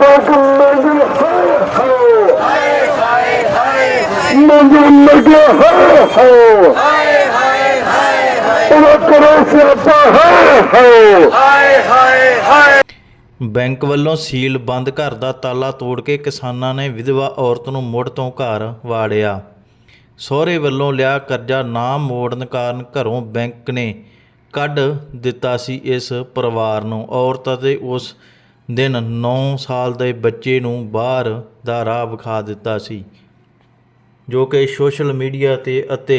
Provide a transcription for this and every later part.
ਮੰਗ ਹਾਏ ਹਾਏ ਹਾਏ ਮੰਗ ਮੰਗ ਹਾਏ ਹਾਏ ਹਾਏ ਹਾਏ ਹਾਏ ਹਾਏ ਹਾਏ ਬੈਂਕ ਵੱਲੋਂ ਸੀਲ ਬੰਦ ਘਰ ਦਾ ਤਾਲਾ ਤੋੜ ਕੇ ਕਿਸਾਨਾਂ ਨੇ ਵਿਧਵਾ ਔਰਤ ਨੂੰ ਮੁੜ ਤੋਂ ਘਰ ਵਾੜਿਆ। ਸਹੁਰੇ ਵੱਲੋਂ ਲਿਆ ਕਰਜ਼ਾ ਨਾ ਮੋੜਨ ਕਾਰਨ ਘਰੋਂ ਬੈਂਕ ਨੇ ਕੱਢ ਦਿੱਤਾ ਸੀ ਇਸ ਪਰਿਵਾਰ ਨੂੰ। ਔਰਤ ਅਤੇ ਉਸ ਦਿਨ 9 ਸਾਲ ਦੇ ਬੱਚੇ ਨੂੰ ਬਾਹਰ ਦਾ ਰਾਹ ਵਿਖਾ ਦਿੱਤਾ ਸੀ, ਜੋ ਕਿ ਸੋਸ਼ਲ ਮੀਡੀਆ ਤੇ ਅਤੇ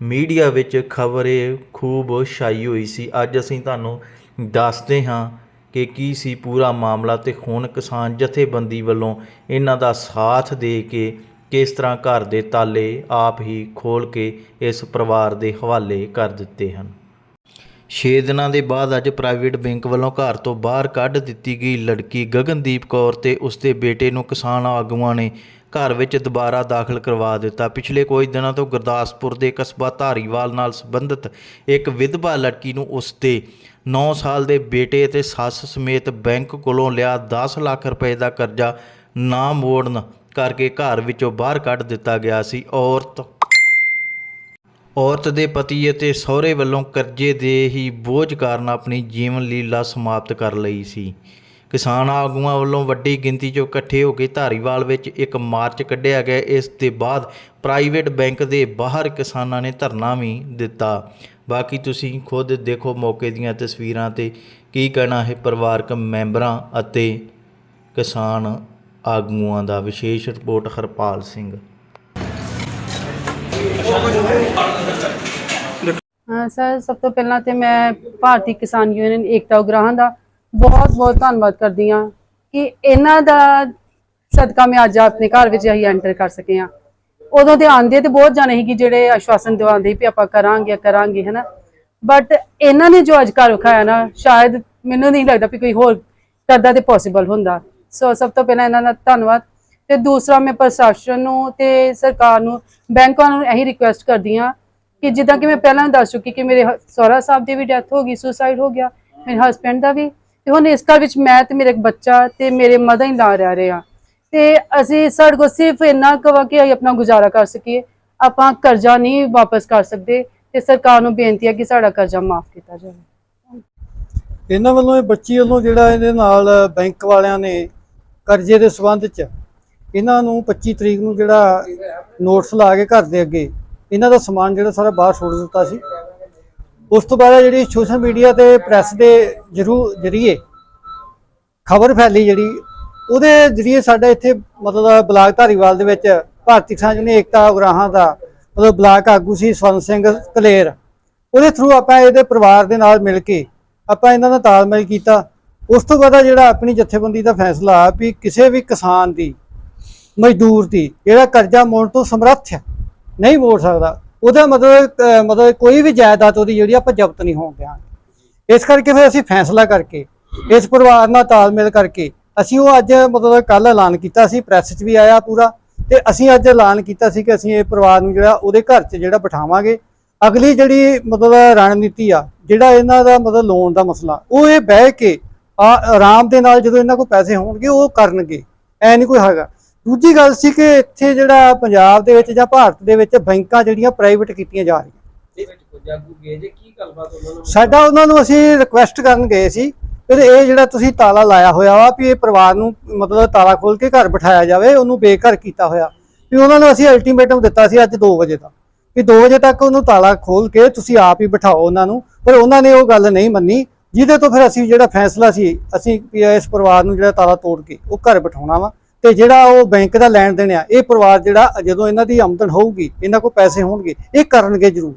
ਮੀਡੀਆ ਵਿੱਚ ਖਬਰੇ ਖੂਬ ਛਾਈ ਹੋਈ ਸੀ। ਅੱਜ ਅਸੀਂ ਤੁਹਾਨੂੰ ਦੱਸਦੇ ਹਾਂ ਕਿ ਕੀ ਸੀ ਪੂਰਾ ਮਾਮਲਾ ਤੇ ਹੁਣ ਕਿਸਾਨ ਜਥੇਬੰਦੀ ਵੱਲੋਂ ਇਹਨਾਂ ਦਾ ਸਾਥ ਦੇ ਕੇ ਕਿਸ ਤਰ੍ਹਾਂ ਘਰ ਦੇ ਤਾਲੇ ਆਪ ਹੀ ਖੋਲ ਕੇ ਇਸ ਪਰਿਵਾਰ ਦੇ ਹਵਾਲੇ ਕਰ ਦਿੱਤੇ ਹਨ। 6 ਦਿਨਾਂ ਦੇ ਬਾਅਦ ਅੱਜ ਪ੍ਰਾਈਵੇਟ ਬੈਂਕ ਵੱਲੋਂ ਘਰ ਤੋਂ ਬਾਹਰ ਕੱਢ ਦਿੱਤੀ ਗਈ ਲੜਕੀ ਗਗਨਦੀਪ ਕੌਰ ਤੇ ਉਸਦੇ ਬੇਟੇ ਨੂੰ ਕਿਸਾਨ ਆਗੂਆਂ ਨੇ ਘਰ ਵਿੱਚ ਦੁਬਾਰਾ ਦਾਖਲ ਕਰਵਾ ਦਿੱਤਾ। ਪਿਛਲੇ ਕੁਝ ਦਿਨਾਂ ਤੋਂ ਗੁਰਦਾਸਪੁਰ ਦੇ ਕਸਬਾ ਧਾਰੀਵਾਲ ਨਾਲ ਸੰਬੰਧਿਤ ਇੱਕ ਵਿਧਵਾ ਲੜਕੀ ਨੂੰ ਉਸਦੇ 9 ਸਾਲ ਦੇ ਬੇਟੇ ਅਤੇ ਸੱਸ ਸਮੇਤ ਬੈਂਕ ਕੋਲੋਂ ਲਿਆ 10 ਲੱਖ ਰੁਪਏ ਦਾ ਕਰਜ਼ਾ ਨਾ ਮੋੜਨ ਕਰਕੇ ਘਰ ਵਿੱਚੋਂ ਬਾਹਰ ਕੱਢ ਦਿੱਤਾ ਗਿਆ ਸੀ। ਔਰਤ ਔਰਤ ਦੇ ਪਤੀ ਅਤੇ ਸਹੁਰੇ ਵੱਲੋਂ ਕਰਜ਼ੇ ਦੇ ਹੀ ਬੋਝ ਕਾਰਨ ਆਪਣੀ ਜੀਵਨ ਲੀਲਾ ਸਮਾਪਤ ਕਰ ਲਈ ਸੀ। ਕਿਸਾਨ ਆਗੂਆਂ ਵੱਲੋਂ ਵੱਡੀ ਗਿਣਤੀ 'ਚ ਇਕੱਠੇ ਹੋ ਕੇ ਧਾਰੀਵਾਲ ਵਿੱਚ ਇੱਕ ਮਾਰਚ ਕੱਢਿਆ ਗਿਆ। ਇਸ ਦੇ ਬਾਅਦ ਪ੍ਰਾਈਵੇਟ ਬੈਂਕ ਦੇ ਬਾਹਰ ਕਿਸਾਨਾਂ ਨੇ ਧਰਨਾ ਵੀ ਦਿੱਤਾ। ਬਾਕੀ ਤੁਸੀਂ ਖੁਦ ਦੇਖੋ ਮੌਕੇ ਦੀਆਂ ਤਸਵੀਰਾਂ ਤੇ ਕੀ ਕਹਿਣਾ ਹੈ ਪਰਿਵਾਰਕ ਮੈਂਬਰਾਂ ਅਤੇ ਕਿਸਾਨ ਆਗੂਆਂ ਦਾ। ਵਿਸ਼ੇਸ਼ ਰਿਪੋਰਟ ਹਰਪਾਲ ਸਿੰਘ। ਹਾਂ, ਸਰ, ਸਭ ਤੋਂ ਪਹਿਲਾਂ ਤੇ ਮੈਂ ਭਾਰਤੀ ਕਿਸਾਨ ਯੂਨੀਅਨ ਏਕਤਾ ਉਗਰਾਹਾਂ ਦਾ ਬਹੁਤ ਬਹੁਤ ਧੰਨਵਾਦ ਕਰਦੀ ਹਾਂ ਕਿ ਇਹਨਾਂ ਦਾ ਸਦਕਾ ਮੈਂ ਅੱਜ ਆਪਣੇ ਘਰ ਵਿੱਚ ਅਸੀਂ ਐਂਟਰ ਕਰ ਸਕੇ ਹਾਂ। ਉਦੋਂ ਤੇ ਆਂਦੇ ਤੇ ਬਹੁਤ ਜਾਣੇ ਸੀ ਕਿ ਜਿਹੜੇ ਆਸ਼ਵਾਸਨ ਦਿਵਾਉਂਦੇ ਸੀ ਵੀ ਆਪਾਂ ਕਰਾਂਗੇ ਕਰਾਂਗੇ, ਹਨਾ? ਬਟ ਇਹਨਾਂ ਨੇ ਜੋ ਅੱਜ ਘਰ ਵਿਖਾਇਆ ਨਾ, ਸ਼ਾਇਦ ਮੈਨੂੰ ਨਹੀਂ ਲੱਗਦਾ ਵੀ ਕੋਈ ਹੋਰ ਕਰਦਾ ਤੇ ਪੋਸੀਬਲ ਹੁੰਦਾ। ਸੋ ਸਭ ਤੋਂ ਪਹਿਲਾਂ ਇਹਨਾਂ ਦਾ ਧੰਨਵਾਦ। ਤੇ ਦੂਸਰਾ ਮੈਂ ਪ੍ਰਸ਼ਾਸਨ ਨੂੰ ਤੇ ਸਰਕਾਰ ਨੂੰ, ਬੈਂਕਾਂ ਨੂੰ ਇਹੀ ਰਿਕੁਐਸਟ ਕਰਦੀ ਹਾਂ ਕਿ ਜਿੱਦਾਂ ਕਿ ਮੈਂ ਪਹਿਲਾਂ ਦੱਸ ਚੁੱਕੀ ਕਿ ਮੇਰੇ ਸਹੁਰਾ ਸਾਹਿਬ ਦੀ ਵੀ ਡੈਥ ਹੋ ਗਈ ਸੁਸਾਈਡ ਹੋ ਗਿਆ, ਮੇਰੇ ਹਸਬੰਡ ਦਾ ਵੀ। ਤੇ ਹੁਣ ਇਸ ਘਰ ਵਿੱਚ ਮੈਂ ਤੇ ਮੇਰਾ ਇੱਕ ਬੱਚਾ ਤੇ ਮੇਰੇ ਮਦਰ ਇਨ ਲਾ ਰਹਿ ਰਹੇ ਆ ਤੇ ਅਸੀਂ ਸਾਡੇ ਕੋਲ ਸਿਰਫ ਇੰਨਾ ਕਵਾ ਕਿ ਅਸੀਂ ਆਪਣਾ ਗੁਜ਼ਾਰਾ ਕਰ ਸਕੀਏ। ਆਪਾਂ ਕਰਜ਼ਾ ਨਹੀਂ ਵਾਪਸ ਕਰ ਸਕਦੇ ਤੇ ਸਰਕਾਰ ਨੂੰ ਬੇਨਤੀ ਹੈ ਕਿ ਸਾਡਾ ਕਰਜ਼ਾ ਮਾਫ ਕੀਤਾ ਜਾਵੇ। ਇਹਨਾਂ ਵੱਲੋਂ ਇਹ ਬੱਚੀ ਵੱਲੋਂ ਜਿਹੜਾ ਇਹਦੇ ਨਾਲ ਬੈਂਕ ਵਾਲਿਆਂ ਨੇ ਕਰਜ਼ੇ ਦੇ ਸਬੰਧ 'ਚ ਇਹਨਾਂ ਨੂੰ 25 ਤਰੀਕ ਨੂੰ ਜਿਹੜਾ ਨੋਟਿਸ ਲਾ ਕੇ ਘਰ ਦੇ ਅੱਗੇ ਇਹਨਾਂ ਦਾ ਸਮਾਨ ਜਿਹੜਾ ਸਾਰਾ ਬਾਹਰ ਸੁੱਟ ਦਿੱਤਾ ਸੀ। ਉਸ ਤੋਂ ਬਾਅਦ ਜਿਹੜੀ ਸੋਸ਼ਲ ਮੀਡੀਆ ਤੇ ਪ੍ਰੈਸ ਦੇ ਜਰੂ, ਜਰੀਏ ਖਬਰ ਫੈਲੀ ਜਿਹੜੀ, ਉਹਦੇ ਜਰੀਏ ਸਾਡਾ ਇੱਥੇ ਮਤਲਬ ਬਲਾਕ ਧਾਰੀਵਾਲ ਦੇ ਵਿੱਚ ਭਾਰਤੀ ਕਿਸਾਨ ਯੂਨੀਅਨ ਏਕਤਾ ਉਗਰਾਹਾਂ ਦਾ ਮਤਲਬ ਬਲਾਕ ਆਗੂ ਸੀ ਸਵਰਨ ਸਿੰਘ ਕਲੇਰ। ਉਹਦੇ ਥਰੂ ਆਪਾਂ ਇਹਦੇ ਪਰਿਵਾਰ ਦੇ ਨਾਲ ਮਿਲ ਕੇ ਆਪਾਂ ਇਹਨਾਂ ਦਾ ਤਾਲਮੇਲ ਕੀਤਾ। ਉਸ ਤੋਂ ਬਾਅਦ ਜਿਹੜਾ ਆਪਣੀ ਜਥੇਬੰਦੀ ਦਾ ਫੈਸਲਾ ਆ ਵੀ ਕਿਸੇ ਵੀ ਕਿਸਾਨ ਦੀ, ਮਜ਼ਦੂਰ ਦੀ ਜਿਹੜਾ ਕਰਜ਼ਾ ਮੋੜਨ ਤੋਂ ਸਮਰੱਥ ਹੈ ਨਹੀਂ ਮੋੜ ਸਕਦਾ। ਉਹਦਾ ਮਤਲਬ ਮਤਲਬ ਕੋਈ ਵੀ ਜਾਇਦਾਦ ਉਹਦੀ ਜਿਹੜੀ ਆਪਾਂ ਜ਼ਬਤ ਨਹੀਂ ਹੋਣ ਦਿਆਂਗੇ। ਇਸ ਕਰਕੇ ਫਿਰ ਅਸੀਂ ਫੈਸਲਾ ਕਰਕੇ, ਇਸ ਪਰਿਵਾਰ ਨਾਲ ਤਾਲਮੇਲ ਕਰਕੇ, ਅਸੀਂ ਉਹ ਅੱਜ ਮਤਲਬ ਕੱਲ ਐਲਾਨ ਕੀਤਾ ਸੀ, ਪ੍ਰੈਸ 'ਚ ਵੀ ਆਇਆ ਪੂਰਾ, ਤੇ ਅਸੀਂ ਅੱਜ ਐਲਾਨ ਕੀਤਾ ਸੀ ਕਿ ਅਸੀਂ ਇਹ ਪਰਿਵਾਰ ਨੂੰ ਜਿਹੜਾ ਉਹਦੇ ਘਰ 'ਚ ਜਿਹੜਾ ਬਿਠਾਵਾਂਗੇ। ਅਗਲੀ ਜਿਹੜੀ ਮਤਲਬ ਰਣਨੀਤੀ ਆ, ਜਿਹੜਾ ਇਹਨਾਂ ਦਾ ਮਤਲਬ ਲੋਨ ਦਾ ਮਸਲਾ, ਉਹ ਇਹ ਬਹਿ ਕੇ ਆ, ਆਰਾਮ ਦੇ ਨਾਲ ਜਦੋਂ ਇਹਨਾਂ ਕੋਲ ਪੈਸੇ ਹੋਣਗੇ, ਉਹ ਕਰਨਗੇ। ਐ ਨਹੀਂ ਕੋਈ ਹੈਗਾ। ਦੂਜੀ ਗੱਲ ਸੀ ਕਿ ਇੱਥੇ ਜਿਹੜਾ ਪੰਜਾਬ ਦੇ ਵਿੱਚ ਜਾਂ ਭਾਰਤ ਦੇ ਵਿੱਚ ਬੈਂਕਾਂ ਜਿਹੜੀਆਂ ਪ੍ਰਾਈਵੇਟ ਕੀਤੀਆਂ ਜਾ ਰਹੀਆਂ। ਸਾਡਾ ਉਹਨਾਂ ਨੂੰ ਅਸੀਂ ਰਿਕੁਐਸਟ ਕਰਨ ਗਏ ਸੀ ਕਿ ਇਹ ਜਿਹੜਾ ਤੁਸੀਂ ਤਾਲਾ ਲਾਇਆ ਹੋਇਆ ਵਾ ਵੀ ਇਹ ਪਰਿਵਾਰ ਨੂੰ ਮਤਲਬ ਤਾਲਾ ਖੋਲ ਕੇ ਘਰ ਬਿਠਾਇਆ ਜਾਵੇ ਉਹਨੂੰ ਬੇਘਰ ਕੀਤਾ ਹੋਇਆ। ਵੀ ਉਹਨਾਂ ਨੂੰ ਅਸੀਂ ਅਲਟੀਮੇਟਮ ਦਿੱਤਾ ਸੀ ਅੱਜ 2 ਵਜੇ ਤੱਕ। ਕਿ 2 ਵਜੇ ਤੱਕ ਉਹਨੂੰ ਤਾਲਾ ਖੋਲ ਕੇ ਤੁਸੀਂ ਆਪ ਹੀ ਬਿਠਾਓ ਉਹਨਾਂ ਨੂੰ। ਪਰ ਉਹਨਾਂ ਨੇ ਉਹ ਗੱਲ ਨਹੀਂ ਮੰਨੀ। ਜਿਹਦੇ ਤੋਂ ਫਿਰ ਅਸੀਂ ਜਿਹੜਾ ਫੈਸਲਾ ਸੀ ਅਸੀਂ ਇਸ ਪਰਿਵਾਰ ਨੂੰ ਜਿਹੜਾ ਤਾਲਾ ਤੋੜ ਕੇ ਉਹ ਘਰ ਬਿਠਾਉਣਾ ਵਾ। ਤੇ ਜਿਹੜਾ ਉਹ ਬੈਂਕ ਦਾ ਲੈਣ ਦੇਣ ਆ, ਇਹ ਪਰਿਵਾਰ ਜਿਹੜਾ ਜਦੋਂ ਇਹਨਾਂ ਦੀ ਆਮਦਨ ਹੋਊਗੀ, ਇਹਨਾਂ ਕੋਲ ਪੈਸੇ ਹੋਣਗੇ, ਇਹ ਕਰਨਗੇ ਜ਼ਰੂਰ।